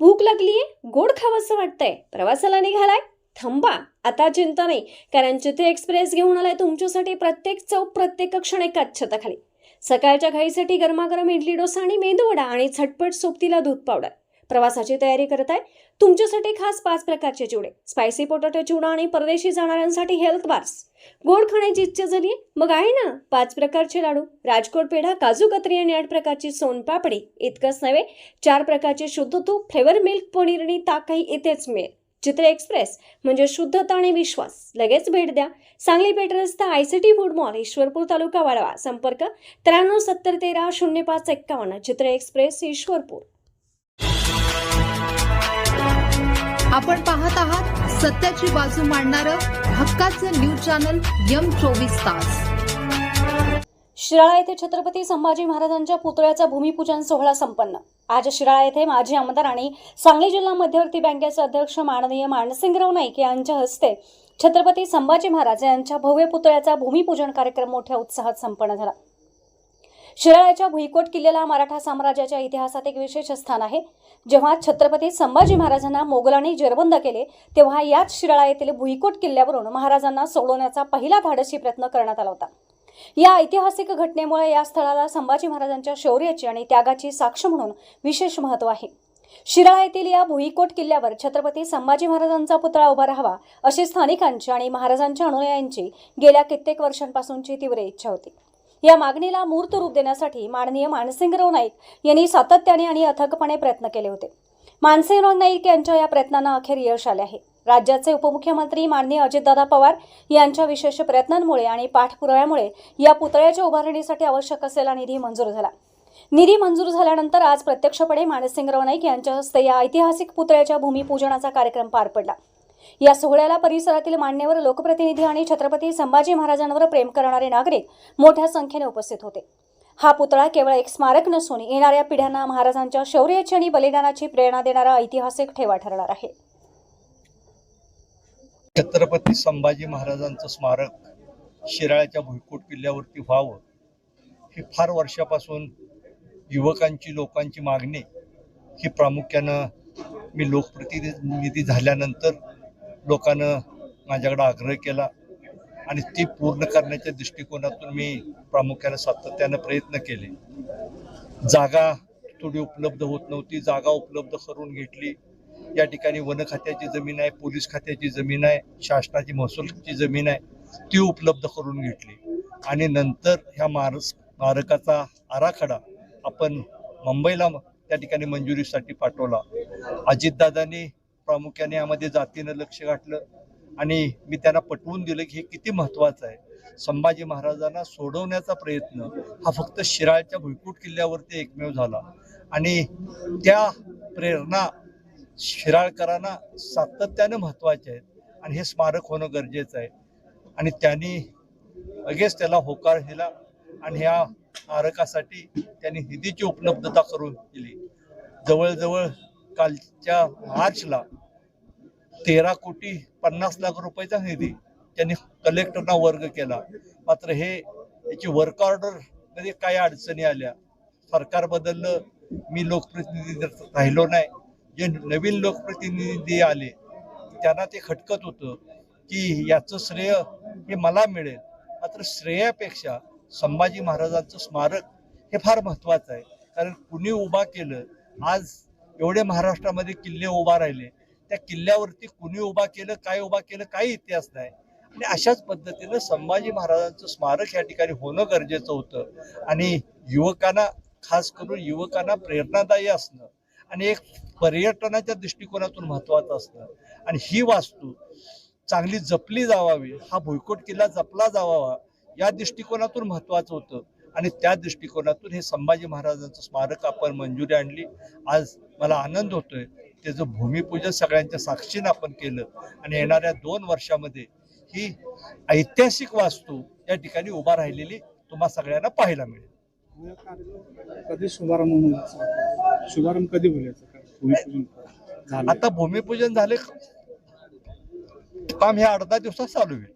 भूक लागलीये गोड खावंसं वाटतंय. प्रवासाला निघालाय? थांबा आता चिंता नाही. कारण जिथे एक्सप्रेस घेऊन आलाय तुमच्यासाठी प्रत्येक चौक प्रत्येक क्षण एकाच छताखाली. सकाळच्या घाईसाठी गरमागरम इडली डोसा आणि मेदूवडा आणि झटपट सोबतीला दूध पावडर प्रवासाची तयारी करत आहे. तुमच्यासाठी खास पाच प्रकारचे चिवडे. स्पायसी पोटॅटो चिवडा आणि परदेशी जाणाऱ्यांसाठी हेल्थ बार्स गोड खाण्याची इच्छा झाली मग आहे ना पाच प्रकारचे लाडू. राजकोट पेढा काजू कतरी आणि आठ प्रकारची सोनपापडी. इतकंच नव्हे चार प्रकारचे शुद्ध तूप फ्लेवर मिल्क पनीर आणि ताकही इथेच मिळेल. चित्र एक्सप्रेस म्हणजे शुद्धता आणि विश्वास. लगेच भेट द्या. सांगली पेठ रस्ता I C T food mall Ishwarpur taluka Walwa. संपर्क त्र्याण्णव सत्तर तेरा शून्य पाच एक्कावन्न. चित्र एक्सप्रेस ईश्वरपूर. आपण पाहत आहात सत्याची बाजू मांडणारं हक्काचं न्यूज चॅनल यम चोवीस तास. शिराळा येथे छत्रपती संभाजी महाराजांच्या पुतळ्याचा भूमिपूजन सोहळा संपन्न. आज शिराळा येथे माजी आमदार आणि सांगली जिल्हा मध्यवर्ती बँकेचे अध्यक्ष माननीय मानसिंगराव नाईक यांच्या हस्ते छत्रपती संभाजी महाराज यांच्या भव्य पुतळ्याचा भूमिपूजन कार्यक्रम मोठ्या उत्साहात संपन्न झाला. शिराळ्याच्या भुईकोट किल्ल्याला मराठा साम्राज्याच्या इतिहासात एक विशेष स्थान आहे. जेव्हा छत्रपती संभाजी महाराजांना मोगलांनी जेरबंद केले तेव्हा याच शिराळा येथील भुईकोट किल्ल्यावरून महाराजांना सोडवण्याचा पहिला धाडसी प्रयत्न करण्यात आला होता. या ऐतिहासिक घटनेमुळे या स्थळाला संभाजी महाराजांच्या शौर्याची आणि त्यागाची साक्ष म्हणून विशेष महत्त्व आहे. शिराळा येथील या भुईकोट किल्ल्यावर छत्रपती संभाजी महाराजांचा पुतळा उभा राहावा अशी स्थानिकांची आणि महाराजांच्या अनुयायांची गेल्या कित्येक वर्षांपासूनची तीव्र इच्छा होती. या मागणीला मूर्त रूप देण्यासाठी माननीय मानसिंगराव नाईक यांनी सातत्याने आणि अथकपणे प्रयत्न केले होते. मानसिंगराव नाईक यांच्या या प्रयत्नांना अखेर यश आले आहे. राज्याचे उपमुख्यमंत्री माननीय अजितदादा पवार यांच्या विशेष प्रयत्नांमुळे आणि पाठपुराव्यामुळे या पुतळ्याच्या उभारणीसाठी आवश्यक असलेला निधी मंजूर झाला. निधी मंजूर झाल्यानंतर आज प्रत्यक्षपणे मानसिंगराव नाईक यांच्या हस्ते या ऐतिहासिक पुतळ्याच्या भूमिपूजनाचा कार्यक्रम पार पडला. या सोहळ्याला परिसरातील मान्यवर लोकप्रतिनिधी आणि छत्रपती संभाजी महाराजांवर प्रेम करणारे नागरिक मोठ्या संख्येने उपस्थित होते. हा पुतळा केवळ एक स्मारक नसून येणाऱ्या पिढ्यांना महाराजांच्या शौर्याची आणि बलिदानाची प्रेरणा देणारा ऐतिहासिक ठेवा ठरणार आहे. छत्रपती संभाजी महाराजांचं स्मारक शिराळ्याच्या भुईकोट किल्ल्यावरती व्हावं ही फार वर्षापासून युवकांची लोकांची मागणी. ही प्रामुख्यानं मी लोकप्रतिनिधी झाल्यानंतर लोकांनं माझ्याकडे आग्रह केला आणि ती पूर्ण करण्याच्या दृष्टिकोनातून मी प्रामुख्यानं सातत्यानं प्रयत्न केले. जागा थोडी उपलब्ध होत नव्हती. जागा उपलब्ध करून घेतली. या ठिकाणी वन खात्याची जमीन आहे पोलीस खात्याची जमीन आहे शासनाची महसूलची जमीन आहे ती उपलब्ध करून घेतली. आणि नंतर ह्या मार स्मारकाचा आराखडा आपण मुंबईला त्या ठिकाणी मंजुरीसाठी पाठवला. अजितदादांनी प्रामुख्याने यामध्ये जातीनं लक्ष घातलं आणि मी त्यांना पटवून दिलं की हे किती महत्त्वाचं आहे. संभाजी महाराजांना सोडवण्याचा प्रयत्न हा फक्त शिराळच्या भुईकूट किल्ल्यावरती एकमेव झाला. आणि त्या प्रेरणा शिराळकरांना सातत्यानं महत्त्वाचे आहेत आणि हे स्मारक होणं गरजेचं आहे. आणि त्यांनी लगेच त्याला होकार दिला आणि ह्या स्मारकासाठी त्यांनी निधीची उपलब्धता करून दिली. जवळजवळ कालच्या मार्चला तेरा कोटी पन्नास लाख रुपयाचा निधी त्यांनी कलेक्टरना वर्ग केला. मात्र हे याची वर्क ऑर्डरमध्ये काही अडचणी आल्या. सरकार बदललं मी लोकप्रतिनिधी राहिलो नाही जे नवीन लोकप्रतिनिधी आले त्यांना ते खटकत होतं की याचं श्रेय हे मला मिळेल. मात्र श्रेयापेक्षा संभाजी महाराजांचं स्मारक हे फार महत्त्वाचं आहे. कारण कुणी उभा केलं आज एवढे महाराष्ट्रामध्ये किल्ले उभा राहिले. त्या किल्ल्यावरती कुणी उभा केलं काय उभा केलं काही इतिहास नाही. आणि अशाच पद्धतीनं संभाजी महाराजांचं स्मारक या ठिकाणी होणं गरजेचं होतं. आणि युवकांना खास करून युवकांना प्रेरणादायी असणं आणि एक पर्यटनाच्या दृष्टिकोनातून महत्त्वाचं असणं. आणि ही वास्तू चांगली जपली जावावी हा भुईकोट किल्ला जपला जावावा या दृष्टिकोनातून महत्त्वाचं होतं. आणि त्या दृष्टिकोनातून हे संभाजी महाराजांचं स्मारक आपण मंजुरी आणली. आज मला आनंद होतोय. त्याचं भूमिपूजन सगळ्यांच्या साक्षीनं आपण केलं आणि येणाऱ्या दोन वर्षामध्ये ही ऐतिहासिक वास्तू या ठिकाणी उभा राहिलेली तुम्हा सगळ्यांना पाहायला मिळेल. कधी शुभारंभ शुभारंभ कधी होईल याचा? भूमिपूजन झालं. आता भूमिपूजन झाले काम हे अर्धा दिवसात चालू होईल.